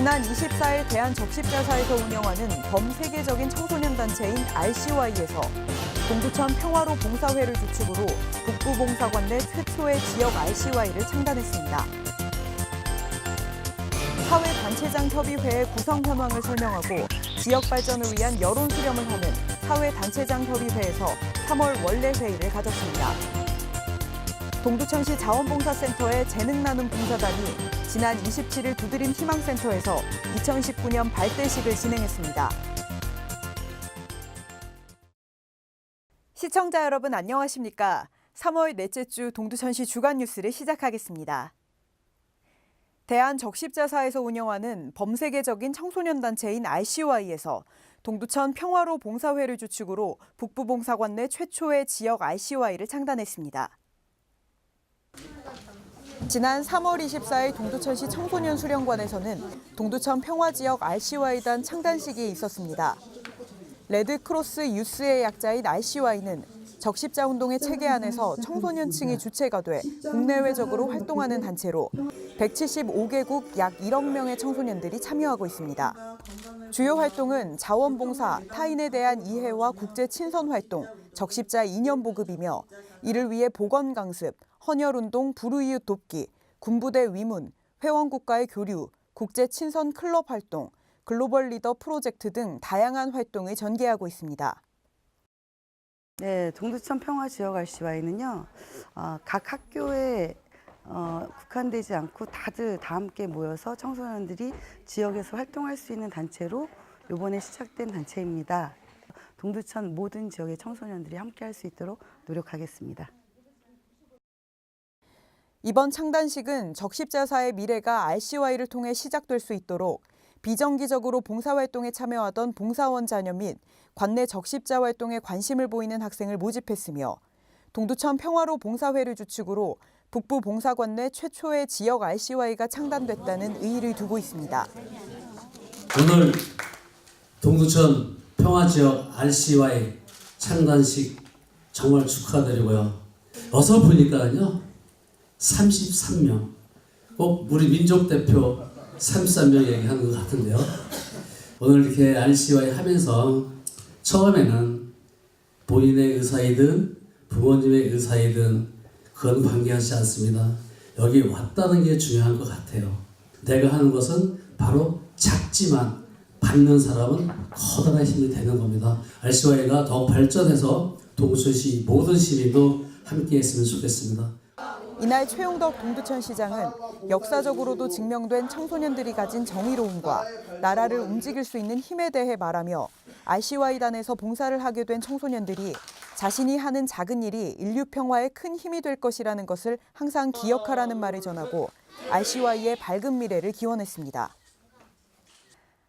지난 24일 대한적십자사에서 운영하는 범세계적인 청소년 단체인 RCY에서 동두천 평화로 봉사회를 주축으로 북부봉사관 내 최초의 지역 RCY를 창단했습니다. 사회단체장 협의회의 구성 현황을 설명하고 지역 발전을 위한 여론 수렴을 하는 사회단체장 협의회에서 3월 원래 회의를 가졌습니다. 동두천시 자원봉사센터의 재능 나눔 봉사단이 지난 27일 두드림 희망센터에서 2019년 발대식을 진행했습니다. 시청자 여러분 안녕하십니까? 3월 넷째 주 동두천시 주간 뉴스를 시작하겠습니다. 대한적십자사에서 운영하는 범세계적인 청소년 단체인 RCY에서 동두천 평화로 봉사회를 주축으로 북부봉사관 내 최초의 지역 RCY를 창단했습니다. 지난 3월 24일 동두천시 청소년 수련관에서는 동두천 평화지역 RCY단 창단식이 있었습니다. 레드크로스 유스의 약자인 RCY는 적십자 운동의 체계 안에서 청소년층이 주체가 돼 국내외적으로 활동하는 단체로 175개국 약 1억 명의 청소년들이 참여하고 있습니다. 주요 활동은 자원봉사, 타인에 대한 이해와 국제 친선 활동, 적십자 이념 보급이며 이를 위해 보건 강습, 헌혈운동 불우이웃 돕기, 군부대 위문, 회원국가의 교류, 국제 친선 클럽 활동, 글로벌 리더 프로젝트 등 다양한 활동을 전개하고 있습니다. 네, 동두천 평화 지역 RCY는요, 어, 각 학교에 어, 국한되지 않고 다들 다 함께 모여서 청소년들이 지역에서 활동할 수 있는 단체로 이번에 시작된 단체입니다. 동두천 모든 지역의 청소년들이 함께 할 수 있도록 노력하겠습니다. 이번 창단식은 적십자사의 미래가 RCY를 통해 시작될 수 있도록 비정기적으로 봉사활동에 참여하던 봉사원 자녀 및 관내 적십자 활동에 관심을 보이는 학생을 모집했으며 동두천 평화로 봉사회를 주축으로 북부 봉사관 내 최초의 지역 RCY가 창단됐다는 의의를 두고 있습니다. 오늘 동두천 평화지역 RCY 창단식 정말 축하드리고요. 어서 보니까요, 33명. 꼭 우리 민족 대표 33명 얘기하는 것 같은데요. 오늘 이렇게 RCY 하면서 처음에는 본인의 의사이든 부모님의 의사이든 그건 관계하지 않습니다. 여기 왔다는 게 중요한 것 같아요. 내가 하는 것은 바로 작지만 받는 사람은 커다란 힘이 되는 겁니다. RCY가 더 발전해서 동수시 모든 시민도 함께 했으면 좋겠습니다. 이날 최용덕 동두천 시장은 역사적으로도 증명된 청소년들이 가진 정의로움과 나라를 움직일 수 있는 힘에 대해 말하며 RCY단에서 봉사를 하게 된 청소년들이 자신이 하는 작은 일이 인류 평화에 큰 힘이 될 것이라는 것을 항상 기억하라는 말을 전하고 RCY의 밝은 미래를 기원했습니다.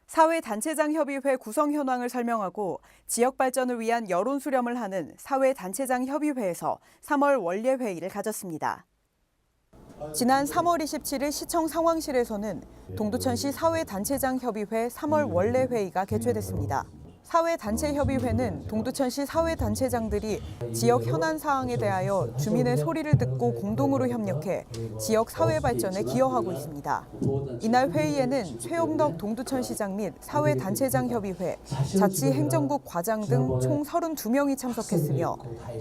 사회단체장 협의회 구성 현황을 설명하고 지역 발전을 위한 여론 수렴을 하는 사회단체장 협의회에서 3월 원례 회의를 가졌습니다. 지난 3월 27일 시청 상황실에서는 동두천시 사회단체장 협의회 3월 원래 회의가 개최됐습니다. 사회단체협의회는 동두천시 사회단체장들이 지역 현안 사항에 대하여 주민의 소리를 듣고 공동으로 협력해 지역 사회 발전에 기여하고 있습니다. 이날 회의에는 최용덕 동두천시장 및 사회단체장협의회, 자치행정국 과장 등 총 32명이 참석했으며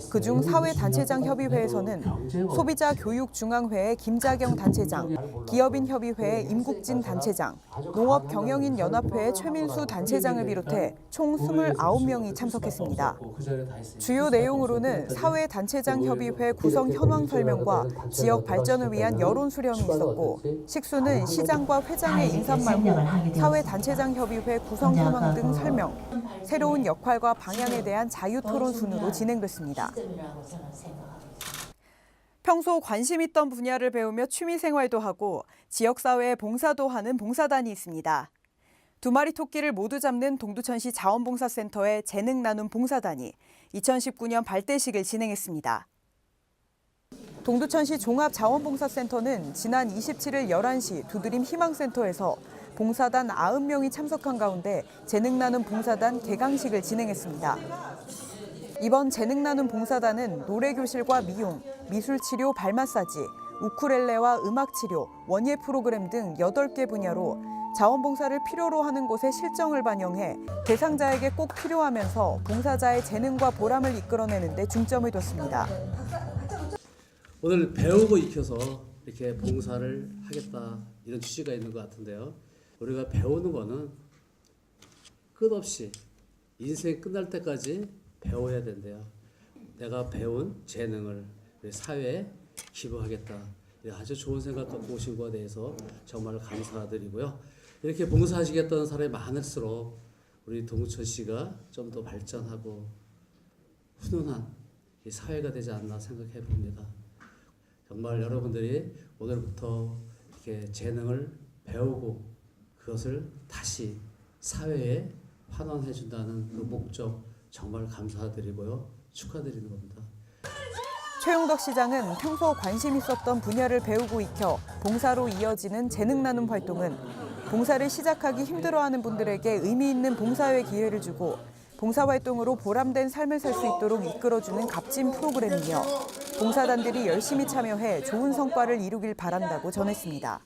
그중 사회단체장협의회에서는 소비자교육중앙회의 김자경 단체장, 기업인협의회의 임국진 단체장, 농업경영인연합회의 최민수 단체장을 비롯해 총 29명이 참석했습니다. 주요 내용으로는 사회단체장 협의회 구성 현황 설명과 지역 발전을 위한 여론 수렴이 있었고 식수는 시장과 회장의 인사말 후 사회단체장 협의회 구성 현황 등 설명, 새로운 역할과 방향에 대한 자유 토론 순으로 진행됐습니다. 평소 관심 있던 분야를 배우며 취미 생활도 하고 지역사회에 봉사도 하는 봉사단이 있습니다. 두 마리 토끼를 모두 잡는 동두천시 자원봉사센터의 재능 나눔 봉사단이 2019년 발대식을 진행했습니다. 동두천시 종합자원봉사센터는 지난 27일 11시 두드림 희망센터에서 봉사단 90명이 참석한 가운데 재능 나눔 봉사단 개강식을 진행했습니다. 이번 재능 나눔 봉사단은 노래 교실과 미용, 미술 치료 발 마사지, 우쿨렐레와 음악 치료, 원예 프로그램 등 8개 분야로 자원봉사를 필요로 하는 곳의 실정을 반영해 대상자에게 꼭 필요하면서 봉사자의 재능과 보람을 이끌어내는 데 중점을 뒀습니다. 오늘 배우고 익혀서 이렇게 봉사를 하겠다 이런 취지가 있는 것 같은데요. 우리가 배우는 거는 끝없이 인생 끝날 때까지 배워야 된대요. 내가 배운 재능을 사회에 기부하겠다. 이 아주 좋은 생각 갖고 오신 것에 대해서 정말 감사드리고요. 이렇게 봉사하시겠다는 사람이 많을수록 우리 동천 씨가 좀 더 발전하고 훈훈한 이 사회가 되지 않나 생각해 봅니다. 정말 여러분들이 오늘부터 이렇게 재능을 배우고 그것을 다시 사회에 환원해 준다는 그 목적 정말 감사드리고요. 축하드리는 겁니다. 최용덕 시장은 평소 관심 있었던 분야를 배우고 익혀 봉사로 이어지는 재능 나눔 활동은 봉사를 시작하기 힘들어하는 분들에게 의미 있는 봉사의 기회를 주고 봉사 활동으로 보람된 삶을 살 수 있도록 이끌어주는 값진 프로그램이며 봉사단들이 열심히 참여해 좋은 성과를 이루길 바란다고 전했습니다.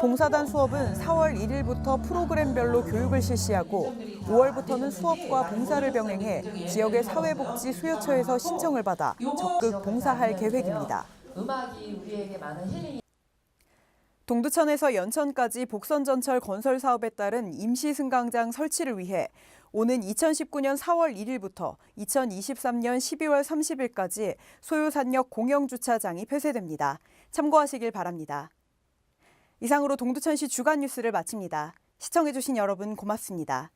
봉사단 수업은 4월 1일부터 프로그램별로 교육을 실시하고 5월부터는 수업과 봉사를 병행해 지역의 사회복지 수요처에서 신청을 받아 적극 봉사할 계획입니다. 음악이 우리에게 많은 힐링이 동두천에서 연천까지 복선전철 건설 사업에 따른 임시 승강장 설치를 위해 오는 2019년 4월 1일부터 2023년 12월 30일까지 소요산역 공영주차장이 폐쇄됩니다. 참고하시길 바랍니다. 이상으로 동두천시 주간 뉴스를 마칩니다. 시청해주신 여러분 고맙습니다.